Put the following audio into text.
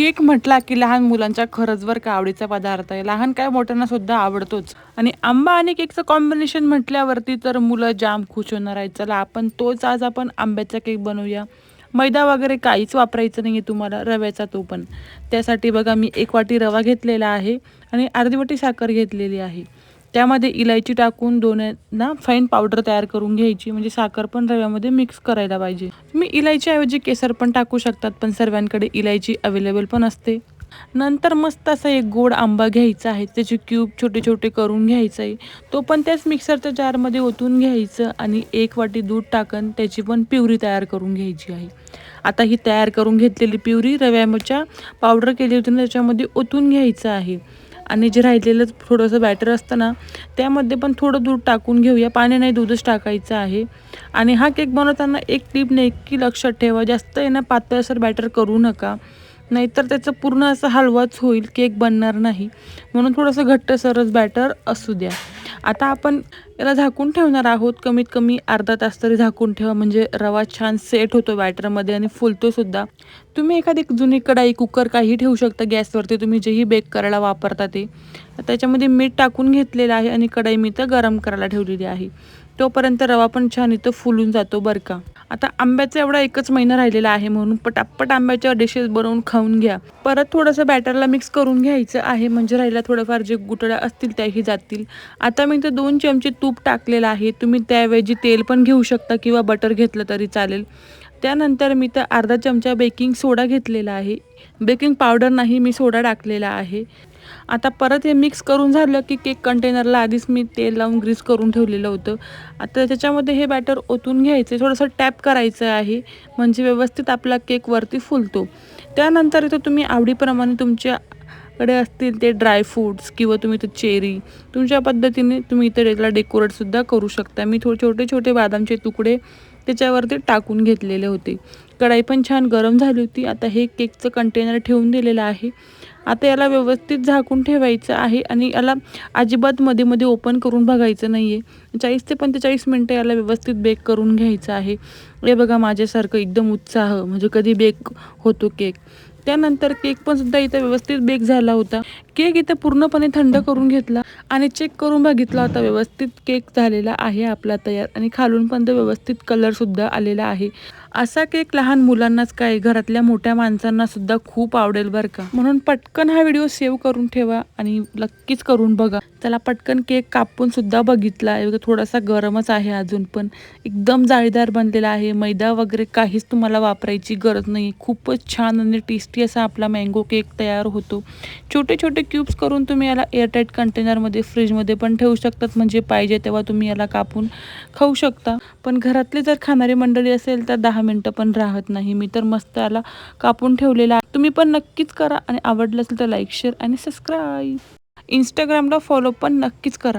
Cake म्हटला की लहान मुलांच्या खरंच वर का आवडीचा पदार्थ आहे? लहान काय मोठ्यांना सुद्धा आवडतोच. आणि आंबा आणि केकचं कॉम्बिनेशन म्हटल्यावरती तर मुलं जाम खुश होणार आहेत. चला आपण तोच आज आपण आंब्याचा केक बनवूया. मैदा वगैरे काहीच वापरायचं नाही आहे तुम्हाला रव्याचा तो पण. त्यासाठी बघा मी एक वाटी रवा घेतलेला आहे आणि अर्धी वाटी साखर घेतलेली आहे. त्यामध्ये इलायची टाकून दोन ना फाईन पावडर तयार करून घ्यायची. म्हणजे साखर पण रव्यामध्ये मिक्स करायला पाहिजे. तुम्ही इलायचीऐवजी केसर पण टाकू शकतात पण सर्वांकडे इलायची अवेलेबल पण असते. नंतर मस्त असा एक गोड आंबा घ्यायचा आहे. त्याचे क्यूब छोटे छोटे करून घ्यायचा. आहे तो पण त्याच मिक्सरच्या जारमध्ये ओतून घ्यायचं आणि एक वाटी दूध टाकून त्याची पण प्युरी तयार करून घ्यायची आहे. आता ही तयार करून घेतलेली प्युरी रव्याच्या पावडर केली होती ना त्याच्यामध्ये ओतून घ्यायचं आहे. आणि जे राहिलेलं थोडंसं बॅटर असतं ना त्यामध्ये पण थोडं दूध टाकून घेऊया. पाणी नाही दूधच टाकायचं आहे. आणि हा केक बनवताना एक टीप नक्की लक्षात ठेवा. जास्त आहे ना पातळसर बॅटर करू नका. नाहीतर त्याचं पूर्ण असं हलवाच होईल केक बनणार नाही. म्हणून थोडंसं घट्टसरच बॅटर असू द्या. आता आपण याला झाकून ठेवणार आहोत. कमीत कमी अर्धा तास तरी झाकून ठेवा. म्हणजे रवा छान सेट होतो बॅटरमध्ये आणि फुलतो सुद्धा. तुम्ही एखादी जुनी कढाई कुकर काही ठेवू शकता गॅसवरती. तुम्ही जेही बेक करायला वापरता ते. त्याच्यामध्ये मीठ टाकून घेतलेलं आहे आणि कढाई मी तर गरम करायला ठेवलेली आहे. तोपर्यंत रवा पण छान इथं फुलून जातो बरं का. आता आंब्याचा एवढा एकच महिना राहिलेला आहे म्हणून पटापट आंब्याच्या डिशेस बनवून खाऊन घ्या. परत थोडंसं बॅटरला मिक्स करून घ्यायचं आहे. म्हणजे राहिला थोडंफार जे गुटड्या असतील त्याही जातील. आता मी इथं दोन चमचे तूप टाकलेलं आहे. तुम्ही त्याऐवजी तेल पण घेऊ शकता किंवा बटर घेतलं तरी चालेल. त्यानंतर मी तर अर्धा चमचा बेकिंग सोडा घेतलेला आहे. बेकिंग पावडर नाही मी सोडा टाकलेला आहे. आता परत हे मिक्स करून झालं की केक कंटेनरला आधीच मी तेल लावून ग्रीस करून ठेवलेलं होतं. आता त्याच्यामध्ये हे बॅटर ओतून घ्यायचं थोडंसं टॅप करायचं आहे. म्हणजे व्यवस्थित आपला केक वरती फुलतो. त्यानंतर इथं तुम्ही आवडीप्रमाणे तुमच्याकडे असतील ते ड्रायफ्रूट्स किंवा तुम्ही इथं चेरी तुमच्या पद्धतीने तुम्ही इथं त्याला डेकोरेटसुद्धा करू शकता. मी थोडे छोटे छोटे बदामचे तुकडे त्याच्यावरती टाकून घेतलेले होते. कढाई पण छान गरम झाली होती. आता हे केकचं कंटेनर ठेवून दिलेलं आहे. आता याला व्यवस्थित झाकून ठेवायचं आहे आणि याला अजिबात मध्ये मध्ये ओपन करून बघायचं नाही आहे चाळीस ते पंचेचाळीस मिनटं याला व्यवस्थित बेक करून घ्यायचं आहे. हे बघा माझ्यासारखं एकदम उत्साह म्हणजे कधी बेक होतो केक त्यानंतर केक पण सुद्धा इथं व्यवस्थित बेक झाला होता. केक इथं पूर्णपणे थंड करून घेतला आणि चेक करून बघितला होता व्यवस्थित केक झालेला आहे आपला तयार आणि खालून पण व्यवस्थित कलर सुद्धा आलेला आहे. असा केक लहान मुलांनाच काय? घरातल्या मोठ्या माणसांना सुद्धा खूप आवडेल बरं का? म्हणून पटकन हा व्हिडिओ सेव्ह करून ठेवा आणि नक्कीच करून बघा. त्याला पटकन केक कापून सुद्धा बघितला. थोडासा गरमच आहे अजून पण. एकदम जाळीदार बनलेला आहे. मैदा वगैरे काहीच तुम्हाला वापरायची गरज नाही. खूपच छान आणि टेस्टी असा आपला मँगो केक तयार होतो. छोटे छोटे क्यूब्स करून तुम्ही याला एअरटाईट कंटेनरमध्ये फ्रीजमध्ये पण ठेवू शकतात. म्हणजे पाहिजे तेव्हा तुम्ही याला कापून खाऊ शकता. पण घरातले जर खाणारी मंडळी असेल तर दहा मिनटं पण राहत नाही. मी तर मस्त याला कापून ठेवलेला तुम्ही पण नक्कीच करा आणि आवडलं असेल तर लाईक शेअर आणि सबस्क्राईब इंस्टाग्रामला फॉलो पण नक्कीच करा.